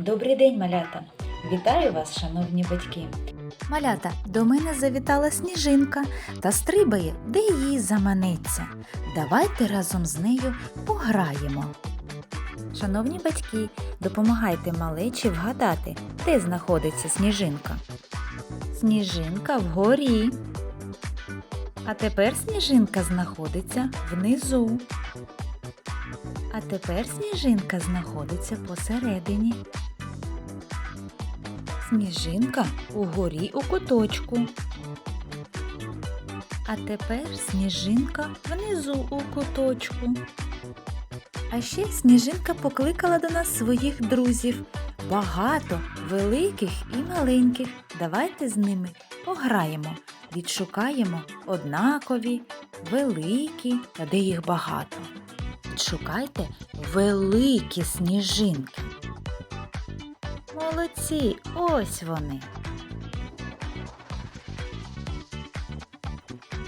Добрий день, малята! Вітаю вас, шановні батьки! Малята, до мене завітала сніжинка та стрибає, де їй заманеться. Давайте разом з нею пограємо. Шановні батьки, допомагайте малечі вгадати, де знаходиться сніжинка. Сніжинка вгорі. А тепер сніжинка знаходиться внизу. А тепер сніжинка знаходиться посередині. Сніжинка угорі у куточку. А тепер сніжинка внизу у куточку. А ще сніжинка покликала до нас своїх друзів. Багато великих і маленьких. Давайте з ними пограємо. Відшукаємо однакові, великі та де їх багато. Відшукайте великі сніжинки. Молодці, ось вони.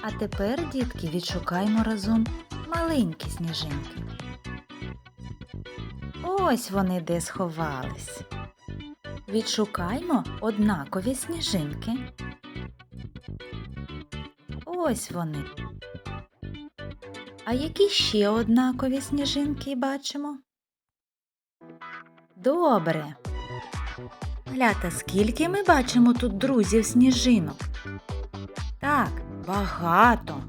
А тепер, дітки, відшукаємо разом маленькі сніжинки. Ось вони де сховались. Відшукаймо однакові сніжинки. Ось вони. А які ще однакові сніжинки бачимо? Добре. Глята, скільки ми бачимо тут друзів сніжинок? Так, багато.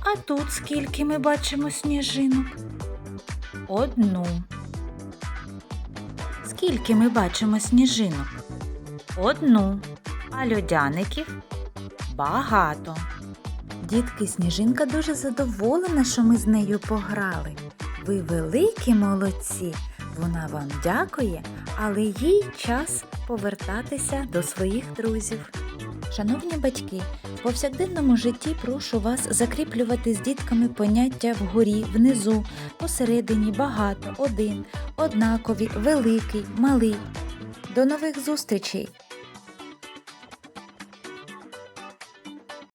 А тут скільки ми бачимо сніжинок? Одну. Скільки ми бачимо сніжинок? Одну. А льодяників? Багато. Дітки, сніжинка дуже задоволена, що ми з нею пограли. Ви великі молодці. Вона вам дякує, але їй час повертатися до своїх друзів. Шановні батьки, в повсякденному житті прошу вас закріплювати з дітками поняття вгорі, внизу, посередині, багато, один, однакові, великий, малий. До нових зустрічей!